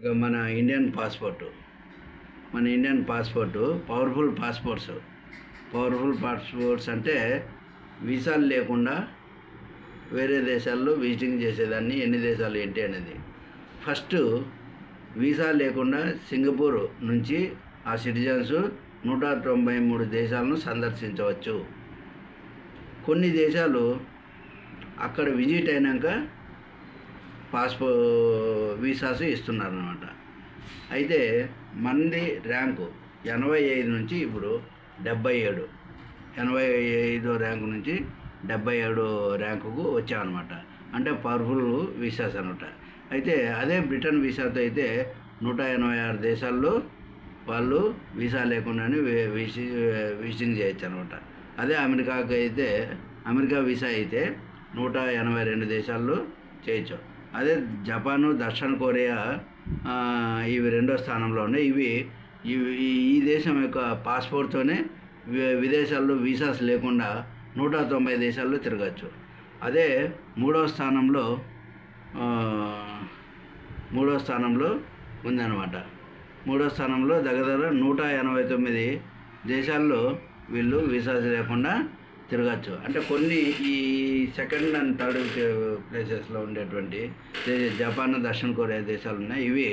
ఇక మన Indian passport మన Indian passport powerful passports powerful passports అంటే వీసాలు లేకుండా వేరే దేశాల్లో విజిటింగ్ చేసేదాన్ని ఎన్ని దేశాలు ఏంటి అనేది. ఫస్ట్ వీసా లేకుండా సింగపూర్ నుంచి ఆ సిటిజన్స్ నూట తొంభై మూడు దేశాలను సందర్శించవచ్చు. కొన్ని దేశాలు అక్కడ విజిట్ అయినాక పాస్పో వీసాస్ ఇస్తున్నారు అనమాట అయితే మంది ర్యాంకు ఎనభై ఐదు నుంచి ఇప్పుడు డెబ్బై ఏడు. ఎనభై ఐదో ర్యాంకు నుంచి డెబ్బై ఏడు ర్యాంకుకు వచ్చామన్నమాట అంటే పవర్ఫుల్ వీసాస్ అనమాట అయితే అదే బ్రిటన్ వీసాతో అయితే నూట ఎనభై ఆరు దేశాల్లో వాళ్ళు వీసా లేకుండానే విసి విజిటింగ్ చేయొచ్చు అనమాట అదే అమెరికాకి అయితే అమెరికా వీసా అయితే నూట ఎనభై రెండు దేశాల్లో చేయొచ్చు. అదే జపాను దక్షిణ కొరియా ఇవి రెండో స్థానంలో ఉన్నాయి. ఇవి ఈ- దేశం యొక్క పాస్పోర్ట్తోనే విదేశాల్లో వీసాస్ లేకుండా నూట తొంభై దేశాల్లో తిరగచ్చు. అదే మూడవ స్థానంలో మూడో స్థానంలో ఉందన్నమాట. మూడో స్థానంలో దగ్గర దగ్గర నూట ఎనభై తొమ్మిది దేశాల్లో వీళ్ళు వీసాస్ లేకుండా తిరగచ్చు. అంటే కొన్ని ఈ సెకండ్ అండ్ థర్డ్ ప్లేసెస్లో ఉండేటువంటి జపాన్ దక్షిణ కొరియా దేశాలు ఉన్నాయి ఇవి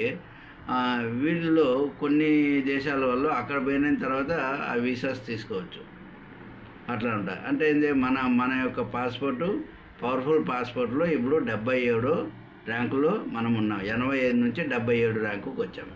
వీళ్ళలో వీటిలో కొన్ని దేశాల వల్ల అక్కడ పోయిన తర్వాత ఆ వీసాస్ తీసుకోవచ్చు. అట్లా ఉంటాయి. అంటే ఏంది మన మన యొక్క పాస్పోర్టు పవర్ఫుల్ పాస్పోర్ట్లో ఇప్పుడు డెబ్బై ఏడు ర్యాంకులో మనం ఉన్నాం ఎనభై ఐదు నుంచి డెబ్బై ఏడు ర్యాంకుకి వచ్చాము